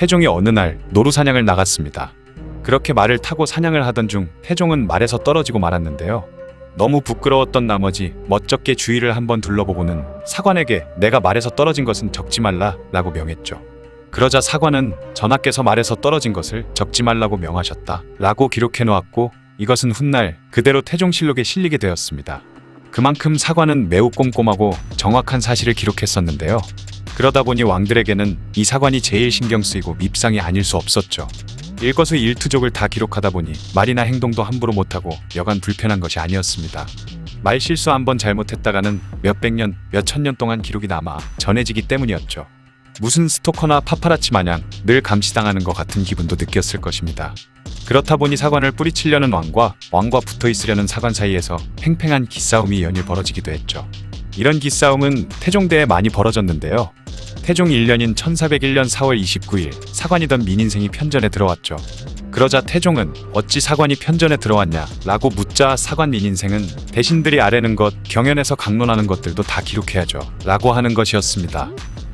태종이 어느 날 노루 사냥을 나갔습니다. 그렇게 말을 타고 사냥을 하던 중 태종은 말에서 떨어지고 말았는데요. 너무 부끄러웠던 나머지 멋쩍게 주위를 한번 둘러보고는 사관에게 내가 말에서 떨어진 것은 적지 말라 라고 명했죠. 그러자 사관은 전하께서 말에서 떨어진 것을 적지 말라고 명하셨다 라고 기록해 놓았고 이것은 훗날 그대로 태종실록에 실리게 되었습니다. 그만큼 사관은 매우 꼼꼼하고 정확한 사실을 기록했었는데요. 그러다 보니 왕들에게는 이 사관이 제일 신경 쓰이고 밉상이 아닐 수 없었죠. 일거수 일투족을 다 기록하다 보니 말이나 행동도 함부로 못하고 여간 불편한 것이 아니었습니다. 말 실수 한 번 잘못했다가는 몇백 년, 몇천 년 동안 기록이 남아 전해지기 때문이었죠. 무슨 스토커나 파파라치 마냥 늘 감시당하는 것 같은 기분도 느꼈을 것입니다. 그렇다 보니 사관을 뿌리치려는 왕과 왕과 붙어 있으려는 사관 사이에서 팽팽한 기싸움이 연일 벌어지기도 했죠. 이런 기싸움은 태종대에 많이 벌어졌는데요. 태종 1년인 1401년 4월 29일 사관이던 민인생이 편전에 들어왔죠. 그러자 태종은 어찌 사관이 편전에 들어왔냐 라고 묻자 사관 민인생은 대신들이 아래는 것, 경연에서 강론하는 것들도 다 기록해야죠 라고 하는 것이었습니다.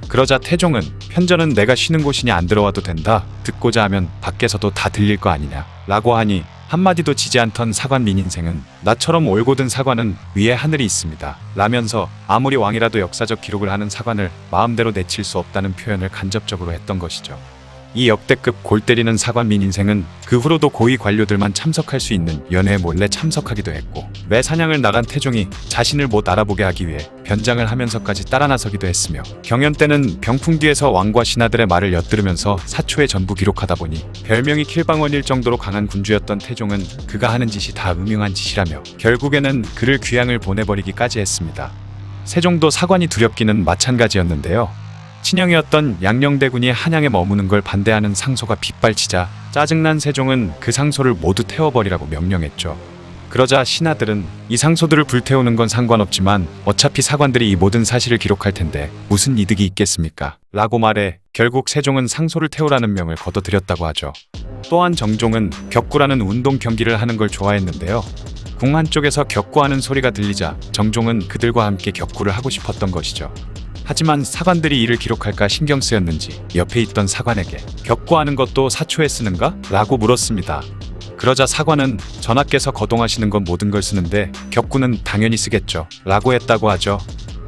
그러자 태종은 편전은 내가 쉬는 곳이니 안 들어와도 된다. 듣고자 하면 밖에서도 다 들릴 거 아니냐. 라고 하니 한마디도 지지 않던 사관 민 인생은 나처럼 올곧은 사관은 위에 하늘이 있습니다. 라면서 아무리 왕이라도 역사적 기록을 하는 사관을 마음대로 내칠 수 없다는 표현을 간접적으로 했던 것이죠. 이 역대급 골 때리는 사관 민 인생은 그 후로도 고위 관료들만 참석할 수 있는 연회에 몰래 참석하기도 했고 매 사냥을 나간 태종이 자신을 못 알아보게 하기 위해 변장을 하면서까지 따라 나서기도 했으며 경연 때는 병풍 뒤에서 왕과 신하들의 말을 엿들으면서 사초에 전부 기록하다 보니 별명이 킬방원일 정도로 강한 군주였던 태종은 그가 하는 짓이 다 음흉한 짓이라며 결국에는 그를 귀양을 보내버리기까지 했습니다. 세종도 사관이 두렵기는 마찬가지였는데요. 친형이었던 양녕대군이 한양에 머무는 걸 반대하는 상소가 빗발치자 짜증난 세종은 그 상소를 모두 태워버리라고 명령했죠. 그러자 신하들은 이 상소들을 불태우는 건 상관없지만 어차피 사관들이 이 모든 사실을 기록할 텐데 무슨 이득이 있겠습니까? 라고 말해 결국 세종은 상소를 태우라는 명을 거둬들였다고 하죠. 또한 정종은 격구라는 운동 경기를 하는 걸 좋아했는데요. 궁 한 쪽에서 격구하는 소리가 들리자 정종은 그들과 함께 격구를 하고 싶었던 것이죠. 하지만 사관들이 이를 기록할까 신경 쓰였는지 옆에 있던 사관에게 격구하는 것도 사초에 쓰는가? 라고 물었습니다. 그러자 사관은 전하께서 거동하시는 건 모든 걸 쓰는데 격구는 당연히 쓰겠죠. 라고 했다고 하죠.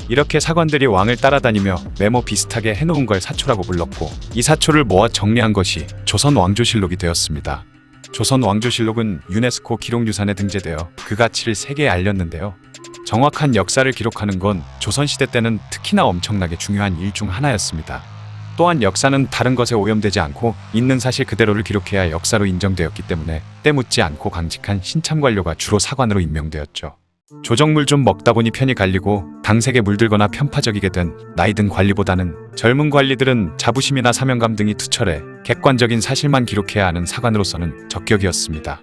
이렇게 사관들이 왕을 따라다니며 메모 비슷하게 해놓은 걸 사초라고 불렀고 이 사초를 모아 정리한 것이 조선 왕조실록이 되었습니다. 조선 왕조실록은 유네스코 기록유산에 등재되어 그 가치를 세계에 알렸는데요. 정확한 역사를 기록하는 건 조선시대 때는 특히나 엄청나게 중요한 일 중 하나였습니다. 또한 역사는 다른 것에 오염되지 않고 있는 사실 그대로를 기록해야 역사로 인정되었기 때문에 때묻지 않고 강직한 신참 관료가 주로 사관으로 임명되었죠. 조정물 좀 먹다 보니 편이 갈리고 당색에 물들거나 편파적이게 된 나이 든 관리보다는 젊은 관리들은 자부심이나 사명감 등이 투철해 객관적인 사실만 기록해야 하는 사관으로서는 적격이었습니다.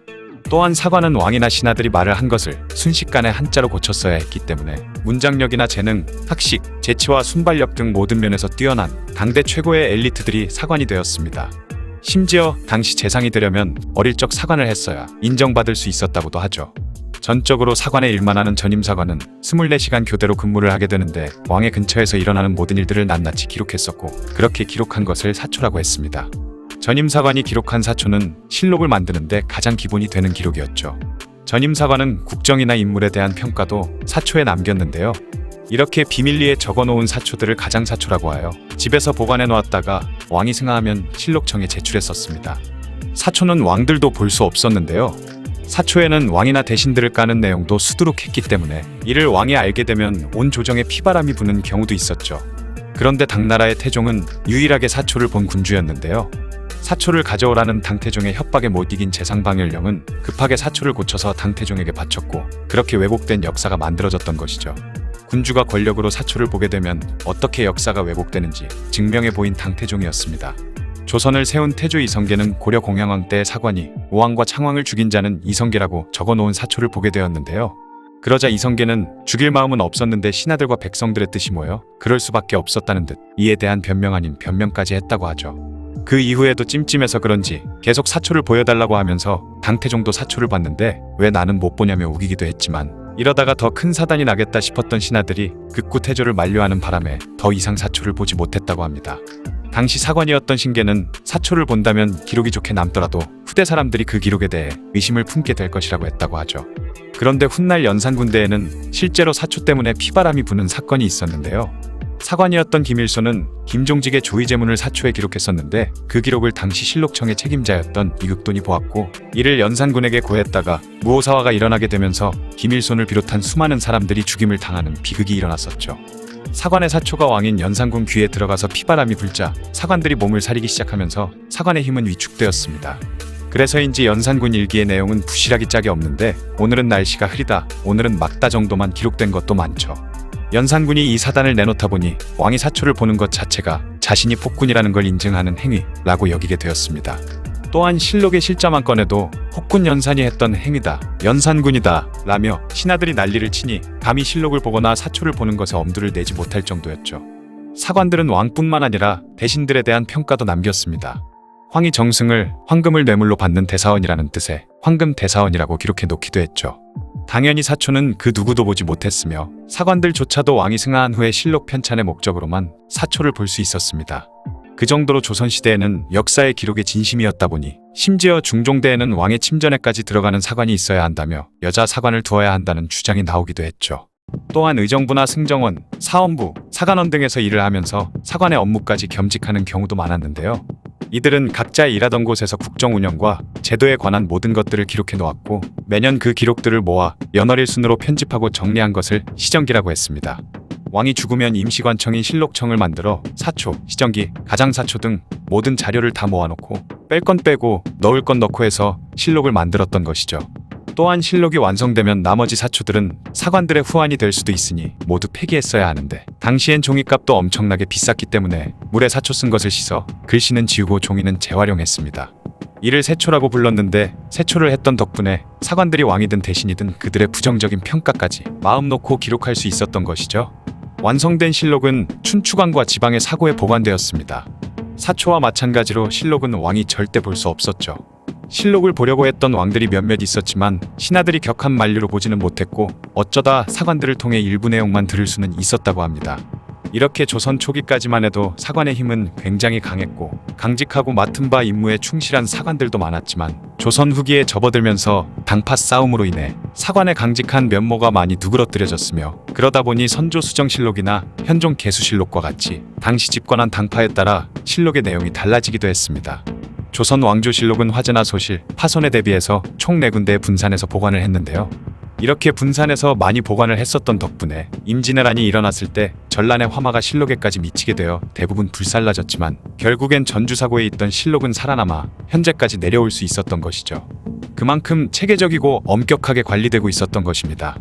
또한 사관은 왕이나 신하들이 말을 한 것을 순식간에 한자로 고쳤어야 했기 때문에 문장력이나 재능, 학식, 재치와 순발력 등 모든 면에서 뛰어난 당대 최고의 엘리트들이 사관이 되었습니다. 심지어 당시 재상이 되려면 어릴 적 사관을 했어야 인정받을 수 있었다고도 하죠. 전적으로 사관의 일만 하는 전임 사관은 24시간 교대로 근무를 하게 되는데 왕의 근처에서 일어나는 모든 일들을 낱낱이 기록했었고 그렇게 기록한 것을 사초라고 했습니다. 전임 사관이 기록한 사초는 실록을 만드는데 가장 기본이 되는 기록이었죠. 전임 사관은 국정이나 인물에 대한 평가도 사초에 남겼는데요. 이렇게 비밀리에 적어놓은 사초들을 가장사초라고 하여 집에서 보관해 놓았다가 왕이 승하하면 실록청에 제출했었습니다. 사초는 왕들도 볼 수 없었는데요. 사초에는 왕이나 대신들을 까는 내용도 수두룩했기 때문에 이를 왕이 알게 되면 온 조정에 피바람이 부는 경우도 있었죠. 그런데 당나라의 태종은 유일하게 사초를 본 군주였는데요. 사초를 가져오라는 당태종의 협박에 못 이긴 재상방열령은 급하게 사초를 고쳐서 당태종에게 바쳤고 그렇게 왜곡된 역사가 만들어졌던 것이죠. 군주가 권력으로 사초를 보게 되면 어떻게 역사가 왜곡되는지 증명해 보인 당태종이었습니다. 조선을 세운 태조 이성계는 고려 공양왕 때 사관이 오왕과 창왕을 죽인 자는 이성계라고 적어놓은 사초를 보게 되었는데요. 그러자 이성계는 죽일 마음은 없었는데 신하들과 백성들의 뜻이 모여 그럴 수밖에 없었다는 듯 이에 대한 변명 아닌 변명까지 했다고 하죠. 그 이후에도 찜찜해서 그런지 계속 사초를 보여달라고 하면서 당태종도 사초를 봤는데 왜 나는 못 보냐며 우기기도 했지만 이러다가 더 큰 사단이 나겠다 싶었던 신하들이 극구 태조를 만류하는 바람에 더 이상 사초를 보지 못했다고 합니다. 당시 사관이었던 신계는 사초를 본다면 기록이 좋게 남더라도 후대 사람들이 그 기록에 대해 의심을 품게 될 것이라고 했다고 하죠. 그런데 훗날 연산군대에는 실제로 사초 때문에 피바람이 부는 사건이 있었는데요. 사관이었던 김일소는 김종직의 조의제문을 사초에 기록했었는데 그 기록을 당시 실록청의 책임자였던 이극돈이 보았고 이를 연산군에게 고했다가 무오사화가 일어나게 되면서 김일손을 비롯한 수많은 사람들이 죽임을 당하는 비극이 일어났었죠. 사관의 사초가 왕인 연산군 귀에 들어가서 피바람이 불자 사관들이 몸을 사리기 시작하면서 사관의 힘은 위축되었습니다. 그래서인지 연산군 일기의 내용은 부실하기 짝이 없는데 오늘은 날씨가 흐리다, 오늘은 막다 정도만 기록된 것도 많죠. 연산군이 이 사단을 내놓다 보니 왕이 사초를 보는 것 자체가 자신이 폭군이라는 걸 인증하는 행위라고 여기게 되었습니다. 또한 실록의 실자만 꺼내도 폭군 연산이 했던 행위다, 연산군이다 라며 신하들이 난리를 치니 감히 실록을 보거나 사초를 보는 것에 엄두를 내지 못할 정도였죠. 사관들은 왕뿐만 아니라 대신들에 대한 평가도 남겼습니다. 황이 정승을 황금을 뇌물로 받는 대사원이라는 뜻의 황금 대사원이라고 기록해 놓기도 했죠. 당연히 사초는 그 누구도 보지 못했으며 사관들조차도 왕이 승하한 후에 실록 편찬의 목적으로만 사초를 볼 수 있었습니다. 그 정도로 조선시대에는 역사의 기록의 진심이었다 보니 심지어 중종대에는 왕의 침전에까지 들어가는 사관이 있어야 한다며 여자 사관을 두어야 한다는 주장이 나오기도 했죠. 또한 의정부나 승정원, 사원부, 사관원 등에서 일을 하면서 사관의 업무까지 겸직하는 경우도 많았는데요. 이들은 각자 일하던 곳에서 국정 운영과 제도에 관한 모든 것들을 기록해 놓았고 매년 그 기록들을 모아 연월일 순으로 편집하고 정리한 것을 시정기라고 했습니다. 왕이 죽으면 임시관청인 실록청을 만들어 사초, 시정기, 가장사초 등 모든 자료를 다 모아놓고 뺄 건 빼고 넣을 건 넣고 해서 실록을 만들었던 것이죠. 또한 실록이 완성되면 나머지 사초들은 사관들의 후환이 될 수도 있으니 모두 폐기했어야 하는데 당시엔 종이값도 엄청나게 비쌌기 때문에 물에 사초 쓴 것을 씻어 글씨는 지우고 종이는 재활용했습니다. 이를 세초라고 불렀는데 세초를 했던 덕분에 사관들이 왕이든 대신이든 그들의 부정적인 평가까지 마음 놓고 기록할 수 있었던 것이죠. 완성된 실록은 춘추관과 지방의 사고에 보관되었습니다. 사초와 마찬가지로 실록은 왕이 절대 볼 수 없었죠. 실록을 보려고 했던 왕들이 몇몇 있었지만 신하들이 격한 만류로 보지는 못했고 어쩌다 사관들을 통해 일부 내용만 들을 수는 있었다고 합니다. 이렇게 조선 초기까지만 해도 사관의 힘은 굉장히 강했고 강직하고 맡은 바 임무에 충실한 사관들도 많았지만 조선 후기에 접어들면서 당파 싸움으로 인해 사관의 강직한 면모가 많이 누그러뜨려졌으며 그러다 보니 선조 수정실록이나 현종 개수실록과 같이 당시 집권한 당파에 따라 실록의 내용이 달라지기도 했습니다. 조선 왕조실록은 화재나 소실, 파손에 대비해서 총 4군데에 분산해서 보관을 했는데요. 이렇게 분산해서 많이 보관을 했었던 덕분에 임진왜란이 일어났을 때 전란의 화마가 실록에까지 미치게 되어 대부분 불살라졌지만 결국엔 전주사고에 있던 실록은 살아남아 현재까지 내려올 수 있었던 것이죠. 그만큼 체계적이고 엄격하게 관리되고 있었던 것입니다.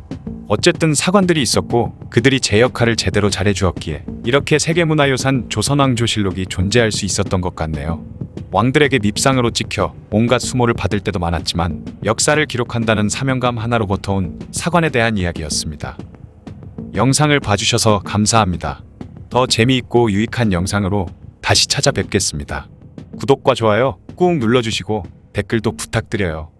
어쨌든 사관들이 있었고 그들이 제 역할을 제대로 잘해주었기에 이렇게 세계문화유산 조선왕조실록이 존재할 수 있었던 것 같네요. 왕들에게 밉상으로 찍혀 온갖 수모를 받을 때도 많았지만 역사를 기록한다는 사명감 하나로부터 온 사관에 대한 이야기였습니다. 영상을 봐주셔서 감사합니다. 더 재미있고 유익한 영상으로 다시 찾아뵙겠습니다. 구독과 좋아요 꾹 눌러주시고 댓글도 부탁드려요.